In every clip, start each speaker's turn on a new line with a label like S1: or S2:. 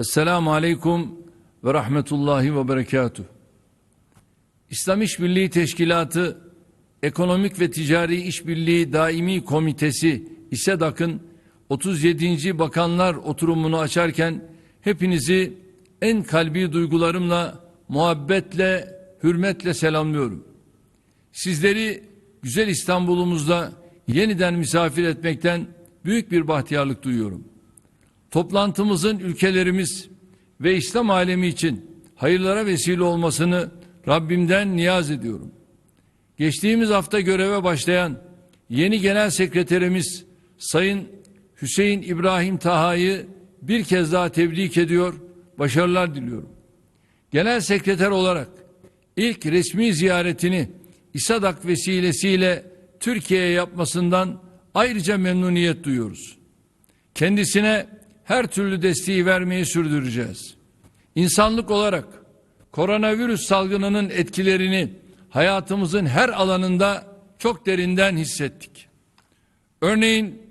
S1: Esselamu Aleyküm ve Rahmetullahi ve Berekatuh. İslam İşbirliği Teşkilatı Ekonomik ve Ticari İşbirliği Daimi Komitesi İSEDAK'ın 37. Bakanlar oturumunu açarken hepinizi en kalbi duygularımla, muhabbetle, hürmetle selamlıyorum. Sizleri güzel İstanbul'umuzda yeniden misafir etmekten büyük bir bahtiyarlık duyuyorum. Toplantımızın ülkelerimiz ve İslam alemi için hayırlara vesile olmasını Rabbimden niyaz ediyorum. Geçtiğimiz hafta göreve başlayan yeni genel sekreterimiz Sayın Hüseyin İbrahim Taha'yı bir kez daha tebrik ediyor, başarılar diliyorum. Genel sekreter olarak ilk resmi ziyaretini İSADAK vesilesiyle Türkiye'ye yapmasından ayrıca memnuniyet duyuyoruz. Kendisine her türlü desteği vermeyi sürdüreceğiz. İnsanlık olarak koronavirüs salgınının etkilerini hayatımızın her alanında çok derinden hissettik. Örneğin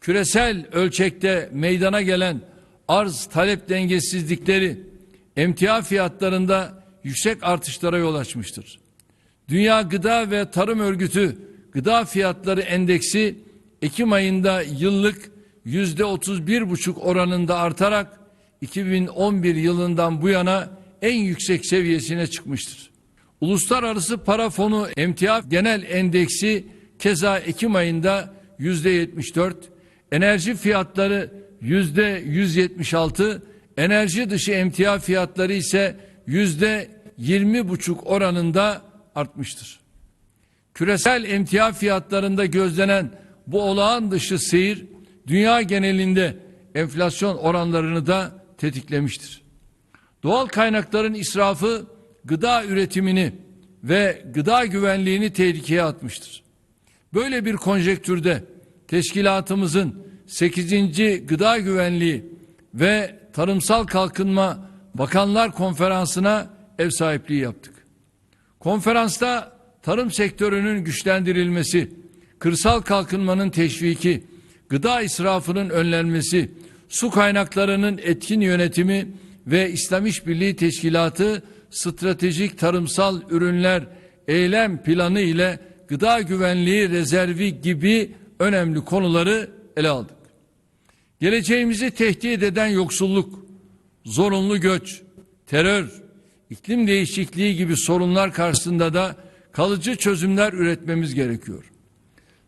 S1: küresel ölçekte meydana gelen arz talep dengesizlikleri emtia fiyatlarında yüksek artışlara yol açmıştır. Dünya Gıda ve Tarım Örgütü Gıda Fiyatları Endeksi Ekim ayında yıllık yüzde 31 buçuk oranında artarak 2011 yılından bu yana en yüksek seviyesine çıkmıştır. Uluslararası Para Fonu Emtia Genel Endeksi keza Ekim ayında yüzde 74, enerji fiyatları yüzde 176, enerji dışı emtia fiyatları ise yüzde 20 buçuk oranında artmıştır. Küresel emtia fiyatlarında gözlenen bu olağan dışı seyir dünya genelinde enflasyon oranlarını da tetiklemiştir. Doğal kaynakların israfı gıda üretimini ve gıda güvenliğini tehlikeye atmıştır. Böyle bir konjektürde teşkilatımızın 8. Gıda Güvenliği ve Tarımsal Kalkınma Bakanlar Konferansı'na ev sahipliği yaptık. Konferansta tarım sektörünün güçlendirilmesi, kırsal kalkınmanın teşviki, gıda israfının önlenmesi, su kaynaklarının etkin yönetimi ve İslam İşbirliği Teşkilatı stratejik tarımsal ürünler eylem planı ile gıda güvenliği rezervi gibi önemli konuları ele aldık. Geleceğimizi tehdit eden yoksulluk, zorunlu göç, terör, iklim değişikliği gibi sorunlar karşısında da kalıcı çözümler üretmemiz gerekiyor.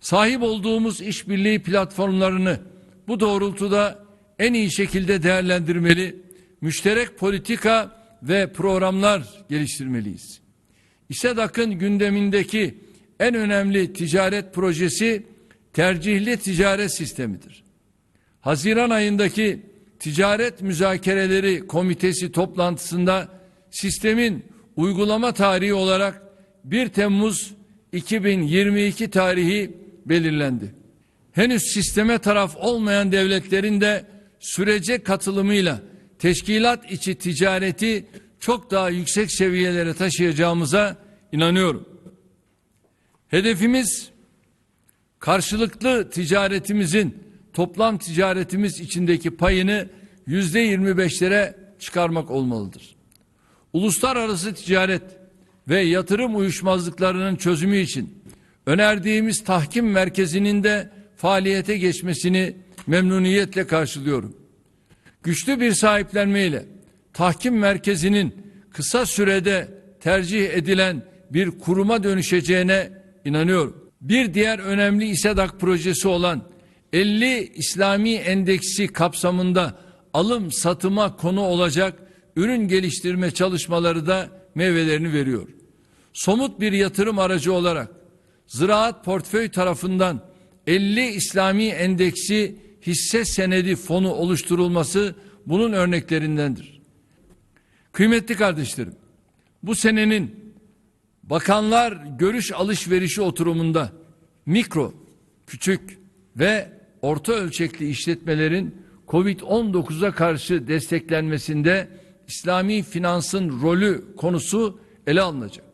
S1: Sahip olduğumuz işbirliği platformlarını bu doğrultuda en iyi şekilde değerlendirmeli, müşterek politika ve programlar geliştirmeliyiz. İSEDAK'ın gündemindeki en önemli ticaret projesi tercihli ticaret sistemidir. Haziran ayındaki Ticaret Müzakereleri Komitesi toplantısında sistemin uygulama tarihi olarak 1 Temmuz 2022 tarihi belirlendi. Henüz sisteme taraf olmayan devletlerin de sürece katılımıyla teşkilat içi ticareti çok daha yüksek seviyelere taşıyacağımıza inanıyorum. Hedefimiz karşılıklı ticaretimizin toplam ticaretimiz içindeki payını yüzde yirmi beşlere çıkarmak olmalıdır. Uluslararası ticaret ve yatırım uyuşmazlıklarının çözümü için önerdiğimiz tahkim merkezinin de faaliyete geçmesini memnuniyetle karşılıyorum. Güçlü bir sahiplenmeyle tahkim merkezinin kısa sürede tercih edilen bir kuruma dönüşeceğine inanıyorum. Bir diğer önemli İSEDAK projesi olan 50 İslami endeksi kapsamında alım satıma konu olacak ürün geliştirme çalışmaları da meyvelerini veriyor. Somut bir yatırım aracı olarak Ziraat Portföy tarafından 50 İslami endeksi hisse senedi fonu oluşturulması bunun örneklerindendir. Kıymetli kardeşlerim, bu senenin bakanlar görüş alışverişi oturumunda mikro, küçük ve orta ölçekli işletmelerin Covid-19'a karşı desteklenmesinde İslami finansın rolü konusu ele alınacak.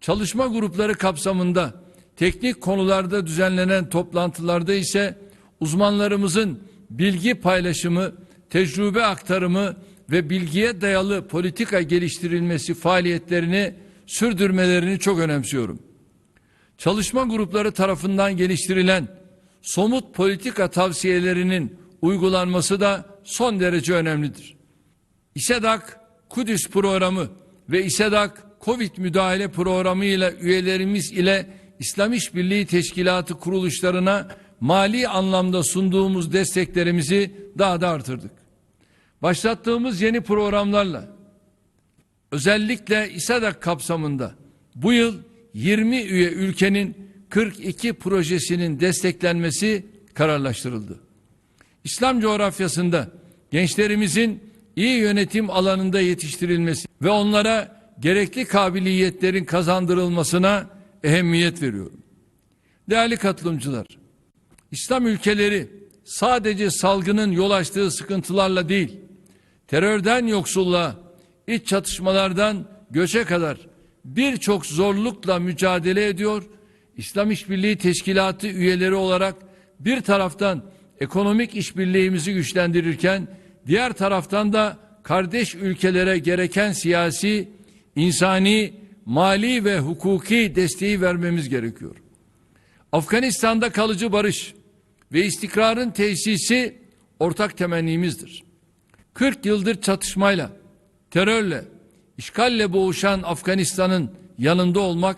S1: Çalışma grupları kapsamında teknik konularda düzenlenen toplantılarda ise uzmanlarımızın bilgi paylaşımı, tecrübe aktarımı ve bilgiye dayalı politika geliştirilmesi faaliyetlerini sürdürmelerini çok önemsiyorum. Çalışma grupları tarafından geliştirilen somut politika tavsiyelerinin uygulanması da son derece önemlidir. İSEDAK Kudüs programı ve İSEDAK Covid müdahale programı ile üyelerimiz ile İslam İşbirliği Teşkilatı kuruluşlarına mali anlamda sunduğumuz desteklerimizi daha da artırdık. Başlattığımız yeni programlarla özellikle İSEDAK kapsamında bu yıl 20 üye ülkenin 42 projesinin desteklenmesi kararlaştırıldı. İslam coğrafyasında gençlerimizin iyi yönetim alanında yetiştirilmesi ve onlara gerekli kabiliyetlerin kazandırılmasına ehemmiyet veriyorum. Değerli katılımcılar, İslam ülkeleri sadece salgının yol açtığı sıkıntılarla değil, terörden yoksulluğa, iç çatışmalardan göçe kadar birçok zorlukla mücadele ediyor. İslam İşbirliği Teşkilatı üyeleri olarak bir taraftan ekonomik işbirliğimizi güçlendirirken diğer taraftan da kardeş ülkelere gereken siyasi, insani, mali ve hukuki desteği vermemiz gerekiyor. Afganistan'da kalıcı barış ve istikrarın tesisi ortak temennimizdir. 40 yıldır çatışmayla, terörle, işgalle boğuşan Afganistan'ın yanında olmak,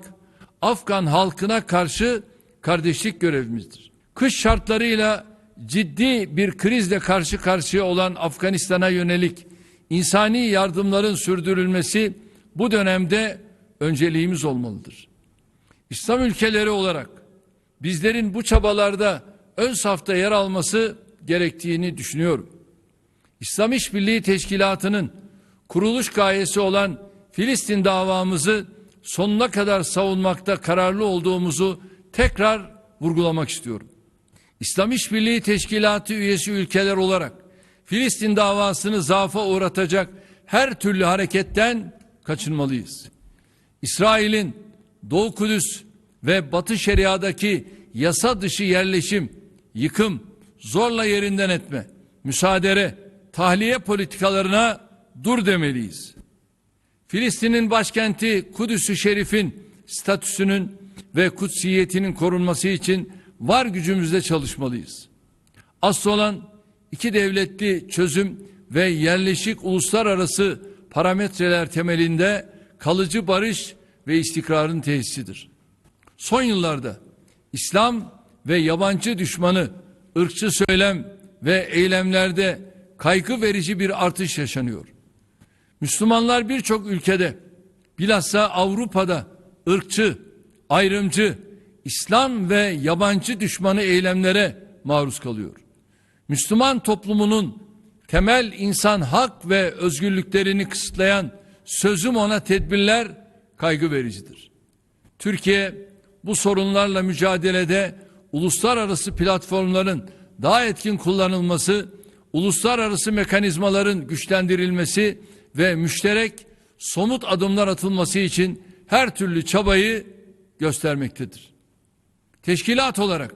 S1: Afgan halkına karşı kardeşlik görevimizdir. Kış şartlarıyla ciddi bir krizle karşı karşıya olan Afganistan'a yönelik insani yardımların sürdürülmesi bu dönemde önceliğimiz olmalıdır. İslam ülkeleri olarak bizlerin bu çabalarda ön safta yer alması gerektiğini düşünüyorum. İslam İşbirliği Teşkilatı'nın kuruluş gayesi olan Filistin davamızı sonuna kadar savunmakta kararlı olduğumuzu tekrar vurgulamak istiyorum. İslam İşbirliği Teşkilatı üyesi ülkeler olarak Filistin davasını zaafa uğratacak her türlü hareketten kaçınmalıyız. İsrail'in Doğu Kudüs ve Batı Şeria'daki yasa dışı yerleşim, yıkım, zorla yerinden etme, müsaadere, tahliye politikalarına dur demeliyiz. Filistin'in başkenti Kudüs-ü Şerif'in statüsünün ve kutsiyetinin korunması için var gücümüzle çalışmalıyız. Asıl olan iki devletli çözüm ve yerleşik uluslararası parametreler temelinde kalıcı barış ve istikrarın tesisidir. Son yıllarda İslam ve yabancı düşmanı ırkçı söylem ve eylemlerde kaygı verici bir artış yaşanıyor. Müslümanlar birçok ülkede bilhassa Avrupa'da ırkçı, ayrımcı, İslam ve yabancı düşmanı eylemlere maruz kalıyor. Müslüman toplumunun temel insan hak ve özgürlüklerini kısıtlayan sözüm ona tedbirler kaygı vericidir. Türkiye bu sorunlarla mücadelede uluslararası platformların daha etkin kullanılması, uluslararası mekanizmaların güçlendirilmesi ve müşterek somut adımlar atılması için her türlü çabayı göstermektedir. Teşkilat olarak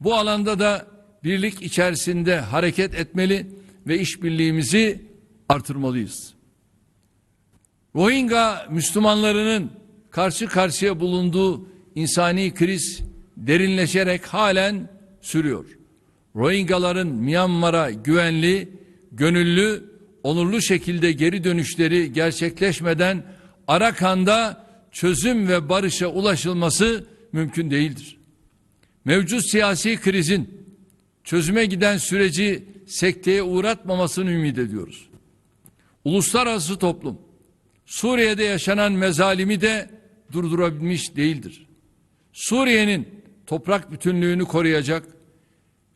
S1: bu alanda da birlik içerisinde hareket etmeli ve işbirliğimizi artırmalıyız. Rohingya Müslümanlarının karşı karşıya bulunduğu insani kriz derinleşerek halen sürüyor. Rohingyaların Myanmar'a güvenli, gönüllü, onurlu şekilde geri dönüşleri gerçekleşmeden Arakan'da çözüm ve barışa ulaşılması mümkün değildir. Mevcut siyasi krizin çözüme giden süreci sekteye uğratmamasını ümit ediyoruz. Uluslararası toplum Suriye'de yaşanan mezalimi de durdurabilmiş değildir. Suriye'nin toprak bütünlüğünü koruyacak,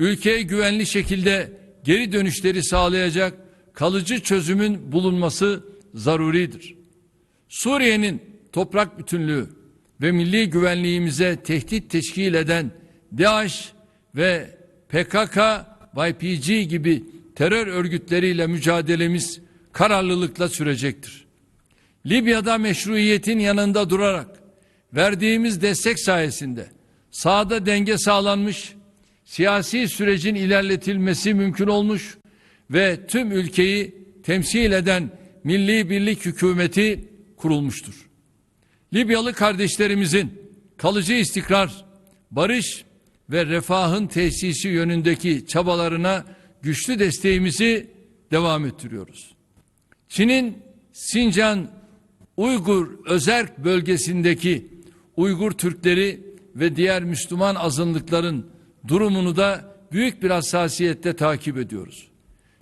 S1: ülkeye güvenli şekilde geri dönüşleri sağlayacak kalıcı çözümün bulunması zaruridir. Suriye'nin toprak bütünlüğü ve milli güvenliğimize tehdit teşkil eden DAEŞ ve PKK, YPG gibi terör örgütleriyle mücadelemiz kararlılıkla sürecektir. Libya'da meşruiyetin yanında durarak verdiğimiz destek sayesinde sahada denge sağlanmış, siyasi sürecin ilerletilmesi mümkün olmuş ve tüm ülkeyi temsil eden Milli Birlik Hükümeti kurulmuştur. Libyalı kardeşlerimizin kalıcı istikrar, barış ve refahın tesisi yönündeki çabalarına güçlü desteğimizi devam ettiriyoruz. Çin'in Sincan Uygur özerk bölgesindeki Uygur Türkleri ve diğer Müslüman azınlıkların durumunu da büyük bir hassasiyetle takip ediyoruz.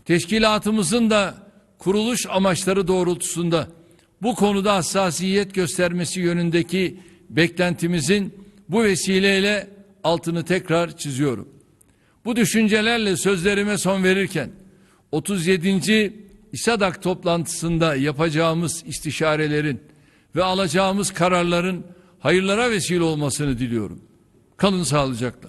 S1: Teşkilatımızın da kuruluş amaçları doğrultusunda bu konuda hassasiyet göstermesi yönündeki beklentimizin bu vesileyle altını tekrar çiziyorum. Bu düşüncelerle sözlerime son verirken 37. İSADAK toplantısında yapacağımız istişarelerin ve alacağımız kararların hayırlara vesile olmasını diliyorum. Kalın sağlıcakla.